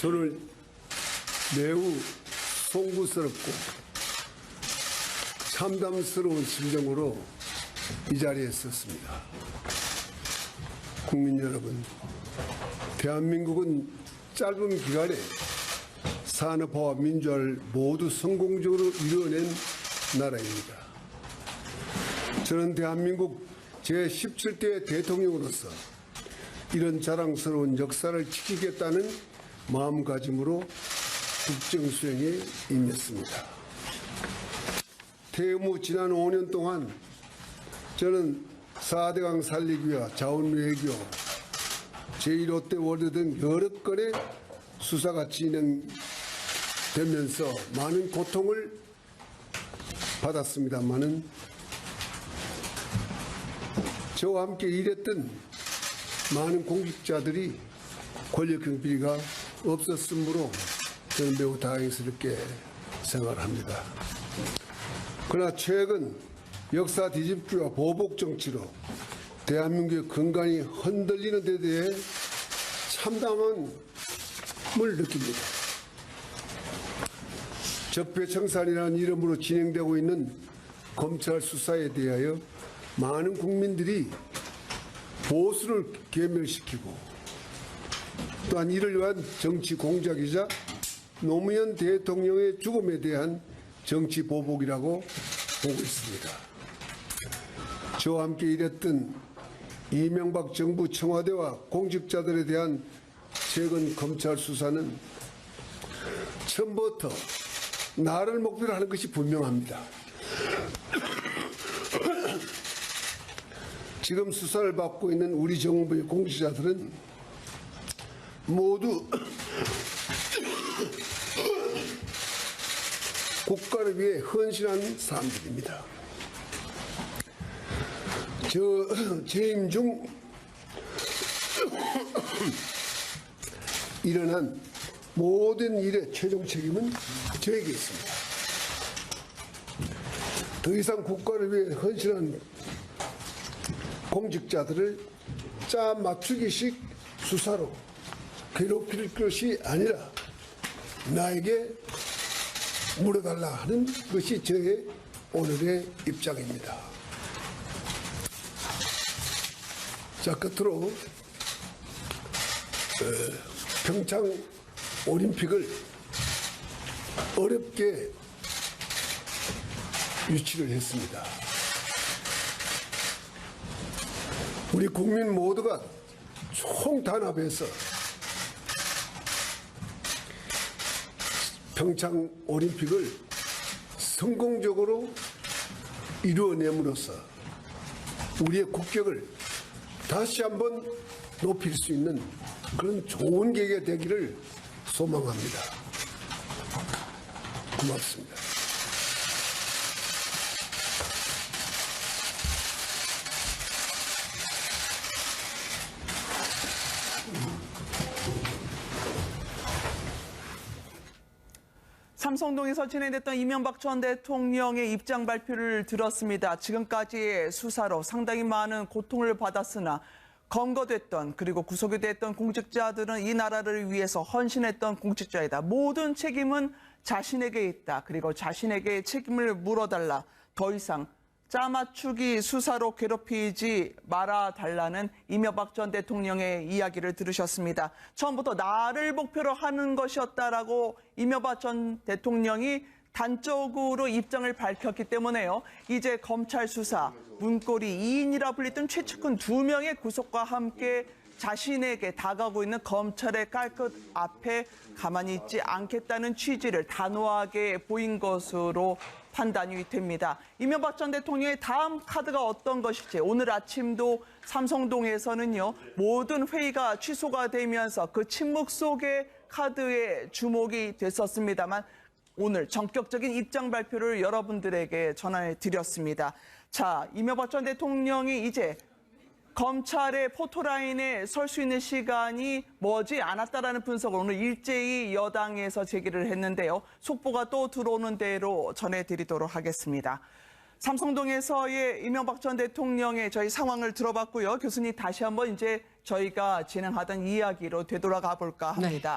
저는 매우 송구스럽고 참담스러운 심정으로 이 자리에 섰습니다. 국민 여러분, 대한민국은 짧은 기간에 산업화와 민주화를 모두 성공적으로 이루어낸 나라입니다. 저는 대한민국 제17대 대통령으로서 이런 자랑스러운 역사를 지키겠다는 마음가짐으로 국정 수행에 임했습니다. 후 지난 5년 동안 저는 4대강 살리기와 자원 외교, 제1롯데 월드 등 여러 건의 수사가 진행되면서 많은 고통을 받았습니다만은 저와 함께 일했던 많은 공직자들이 권력형 비리가 없었으므로 저는 매우 다행스럽게 생각합니다. 그러나 최근 역사 뒤집기와 보복 정치로 대한민국의 근간이 흔들리는 데 대해 참담함을 느낍니다. 적폐청산이라는 이름으로 진행되고 있는 검찰 수사에 대하여 많은 국민들이 보수를 괴멸시키고 또한 이를 위한 정치 공작이자 노무현 대통령의 죽음에 대한 정치 보복이라고 보고 있습니다. 저와 함께 일했던 이명박 정부 청와대와 공직자들에 대한 최근 검찰 수사는 처음부터 나를 목표로 하는 것이 분명합니다. 지금 수사를 받고 있는 우리 정부의 공직자들은 모두 국가를 위해 헌신한 사람들입니다. 저 재임 중 일어난 모든 일의 최종 책임은 저에게 있습니다. 더 이상 국가를 위해 헌신한 공직자들을 짜 맞추기식 수사로 괴롭힐 것이 아니라 나에게 물어달라 하는 것이 저의 오늘의 입장입니다. 자, 끝으로 어, 평창 올림픽을 어렵게 유치를 했습니다. 우리 국민 모두가 총단합해서 평창 올림픽을 성공적으로 이루어냄으로써 우리의 국격을 다시 한번 높일 수 있는 그런 좋은 계기가 되기를 소망합니다. 고맙습니다. 삼성동에서 진행됐던 이명박 전 대통령의 입장 발표를 들었습니다. 지금까지의 수사로 상당히 많은 고통을 받았으나 검거됐던 그리고 구속이 됐던 공직자들은 이 나라를 위해서 헌신했던 공직자이다. 모든 책임은 자신에게 있다. 그리고 자신에게 책임을 물어달라. 더 이상 짜맞추기 수사로 괴롭히지 말아 달라는 이명박 전 대통령의 이야기를 들으셨습니다. 처음부터 나를 목표로 하는 것이었다라고 이명박 전 대통령이 단적으로 입장을 밝혔기 때문에요. 이제 검찰 수사, 문고리 2인이라 불리던 최측근 두 명의 구속과 함께 자신에게 다가오고 있는 검찰의 깔끝 앞에 가만히 있지 않겠다는 취지를 단호하게 보인 것으로 판단이 됩니다. 이명박 전 대통령의 다음 카드가 어떤 것일지 오늘 아침도 삼성동에서는요 모든 회의가 취소가 되면서 그 침묵 속에 카드에 주목이 됐었습니다만 오늘 전격적인 입장 발표를 여러분들에게 전해 드렸습니다. 자, 이명박 전 대통령이 이제 검찰의 포토라인에 설 수 있는 시간이 머지 않았다라는 분석을 오늘 일제히 여당에서 제기를 했는데요. 속보가 또 들어오는 대로 전해드리도록 하겠습니다. 삼성동에서의 이명박 전 대통령의 저희 상황을 들어봤고요. 교수님 다시 한번 이제 저희가 진행하던 이야기로 되돌아가 볼까 합니다.